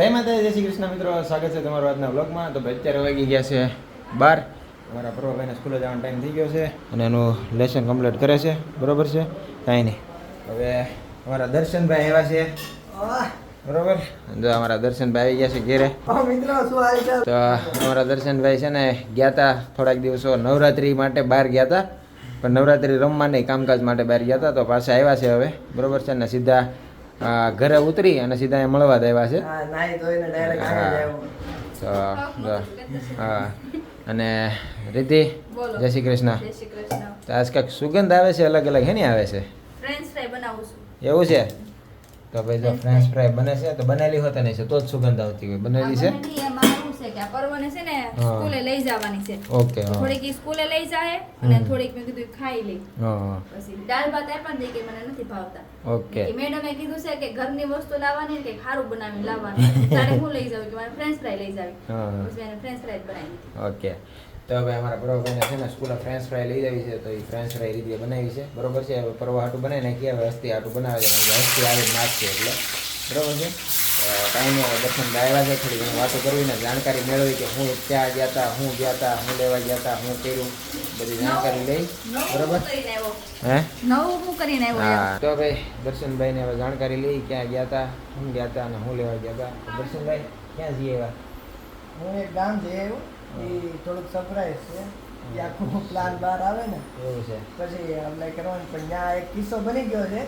જય માતા જય શ્રી કૃષ્ણ મિત્રો સ્વાગત છે તમારા આજના બ્લોગમાં તો ભાઈ અત્યારે વાગી ગયા છે બાર. અમારા પ્રભાભાઈને સ્કૂલે જવાનો ટાઈમ થઈ ગયો છે અને એનું લેસન કમ્પ્લીટ કરે છે. બરોબર છે? કાંઈ નહીં. હવે અમારા દર્શનભાઈ આવ્યા છે. બરોબર? જો અમારા દર્શનભાઈ આવી ગયા છે ઘેરે. તો અમારા દર્શનભાઈ છે ને ગયા હતા થોડાક દિવસો નવરાત્રી માટે બહાર ગયા હતા પણ નવરાત્રી રમવા નહીં કામકાજ માટે બહાર ગયા હતા તો પાછા આવ્યા છે હવે. બરોબર છે? ને સીધા ઘરે ઉતરી અને સીધા મળવા દેવા છે. અને રીતિ જય શ્રી કૃષ્ણ. જય શ્રી કૃષ્ણ. તો આજ કાંઈક સુગંધ આવે છે અલગ અલગ હેની આવે છે? ફ્રેન્ચ ફ્રાય બનાવું છું. એવું છે? તો ભાઈ જો ફ્રેન્ચ ફ્રાય બને છે તો બનેલી હોતા નહીં છે તો જ સુગંધ આવતી હોય. બનેલી છે? છે કે આ પર્વને છે ને સ્કૂલે લઈ જવાની છે. ઓકે થોડીક ઈ સ્કૂલે લઈ જાય અને થોડીક મેં કીધું ખાઈ લે. પછી દાળ ભાત આપ્યા ને કે મને નથી ભાવતા. ઓકે. મેડમે કીધું છે કે ઘરની વસ્તુ લાવવાની કે ખારું બનાવીને લાવવાનું. તારે હું લઈ જાઉં? કે મારે ફ્રેન્ચ ફ્રાય લઈ જાવી. પછી એને ફ્રેન્ચ ફ્રાય બનાવી. ઓકે. તો હવે અમારા પ્રભાભાઈને છે ને સ્કૂલે ફ્રેન્ચ ફ્રાય લઈ આવી છે તો એ ફ્રેન્ચ ફ્રાય રીતે બનાવી છે. બરોબર છે? હવે પરવા હાટું બનાવી નાખીએ હવે હસ્તી હાટું બનાવે છે? હસ્તી આવી જ નાખશે એટલે. બરોબર છે? હવે દર્શન આવ્યા છે થોડી ઘણી વાતો કરવીને જાણકારી મેળવી કે હું ક્યાં ગયા હતા હું ગયા હતા હું લેવા ગયા હતા હું કર્યું? બધી જાણકારી લઈ બરોબર? હું? નવું કરીને આવ્યો હા તો ભાઈ દર્શનભાઈને હવે જાણકારી લઈ ક્યાં ગયા હતા હું ગયા હતા અને હું લેવા ગયા હતા દર્શનભાઈ ક્યાં જઈ આવ્યા હું એક ગામ જઈ આવ્યો. એ થોડુંક સરપ્રાઈઝ છે. એ આખું પ્લાન બહાર આવે ને. એવું છે. પછી અમને કરવાનું પણ ત્યાં એક કિસ્સો બની ગયો છે.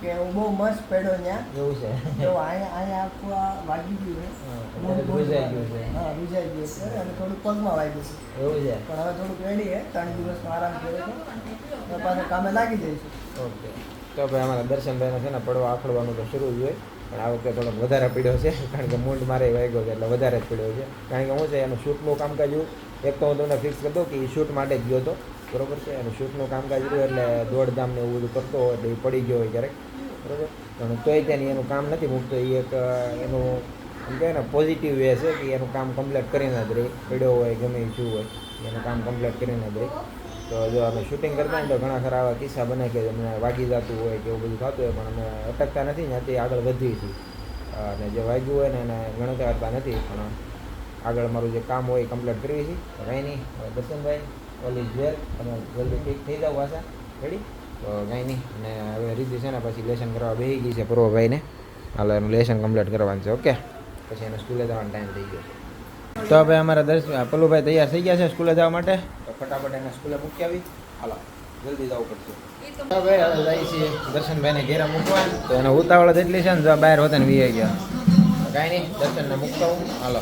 કે હું બહુ મસ્ત પડ્યો ત્યાં. એવું છે. જો અહીંયા અહીંયા આખું આ વાગી ગયું છે રૂજાઈ ગયું છે. હા રૂજાઈ ગયું છે. અને થોડુંક પગમાં વાગ્યું છે. એવું છે. પણ હવે થોડુંક રેડી છે ત્રણ દિવસમાં આરામ કર્યો છે. તો પાછા કામે લાગી જઈશું. ઓકે. તો ભાઈ અમારા દર્શનભાઈને છે ને પડવા આખડવાનું તો શરૂ જ હોય. પણ આ વખતે થોડોક વધારે પીડ્યો છે કારણ કે મૂંડ મારે વાગ્યો છે એટલે વધારે જ પીડ્યો છે. કારણ કે હું છે એનું શૂટનું કામકાજ એવું એક તો હું તમને ફિક્સ કરી દઉં કે એ શૂટ માટે જ ગયો હતો. બરોબર છે? અને શૂટનું કામકાજ રહ્યું એટલે દોડધામ ને એવું બધું કરતો હોય એટલે એ પડી ગયો હોય ક્યારેક. બરોબર? પણ તોય ત્યાંની એનું કામ નથી મૂકતો. એ એક એનું એમ કહેવાય ને પોઝિટિવ વે છે કે એનું કામ કમ્પ્લીટ કરીને જ રહી. પડ્યો હોય, ગમે એ શું હોય, એનું કામ કમ્પ્લીટ કરીને જ રહી. તો જો અમે શૂટિંગ કરતા ને તો ઘણા ખરા આવા કિસ્સા બને કે અમને વાગી જતું હોય કે એવું બધું થતું હોય, પણ અમે અટકતા નથી ત્યાંથી આગળ વધીએ છીએ. અને જે વાગ્યું હોય ને એને ગણતરી કરતા નથી, પણ આગળ મારું જે કામ હોય એ કમ્પ્લીટ કરીએ છીએ. કંઈ નહીં. દર્શનભાઈ ઓલ ઇઝ વેલ તમે જલ્દી ઠીક થઈ જાઓ પાછા. રેડી તો કંઈ નહીં. અને હવે રીતિ છે ને પછી લેસન કરવા બેસી ગઈ છે પૂર્વભાઈને. હાલ એનું લેસન કમ્પ્લીટ કરવાનું છે ઓકે પછી એને સ્કૂલે જવાનો ટાઈમ થઈ ગયો. તો હવે અમારા દર્શન પલુભાઈ તૈયાર થઈ ગયા છે સ્કૂલે જવા માટે? તો ફટાફટ એને સ્કૂલે મૂકી આવી. હાલો જલ્દી જવું પડશે. ભાઈ હવે જાય છે દર્શનભાઈને ઘેરા મૂકવા. તો એને ઉતાવળ એટલી છે ને જો બહાર હોતા ને વીએ ગયા. કાંઈ નહીં દર્શનને મૂકતા હું. હાલો.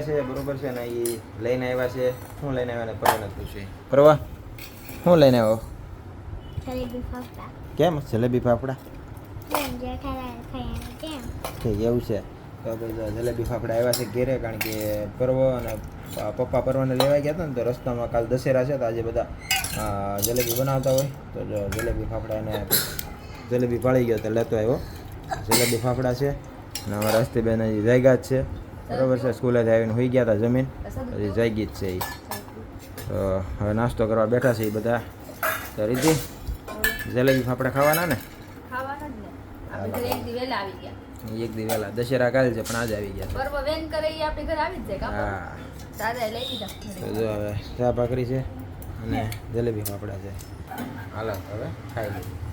સ્કૂલેથી આવી ગયા છે બરોબર છે ને એ લઈને આવ્યા છે. શું લઈને આવ્યા ને પરવાને પૂછે પરવા શું લઈને આવ્યો? કેમ? જલેબી ફાફડા? એવું છે. તો જલેબી ફાફડા આવ્યા છે ઘેરે કારણ કે પર્વ અને પપ્પા પર્વને લેવા ગયા હતા ને તો રસ્તામાં કાલ દશેરા છે તો આજે બધા જલેબી બનાવતા હોય. તો જો જલેબી ફાફડા અને જલેબી પાળી ગયો તો લેતો આવ્યો. જલેબી ફાફડા છે અને અમારા હસ્તીબેન હજી જાયગા જ છે. બરોબર છે સ્કૂલે આવીને હોઈ ગયા હતા જમીન. પછી જાગી જ છે એ તો હવે નાસ્તો કરવા બેઠા છે એ બધા. તો રીતિ જલેબી ફાફડા ખાવાના ને? એક દી વહેલા દશેરા કાલ છે પણ આજે આવી ગયા હા. જો હવે ચા ભાખરી છે અને જલેબી ફાફડા છે. હાલો હવે ખાઈ લઈએ.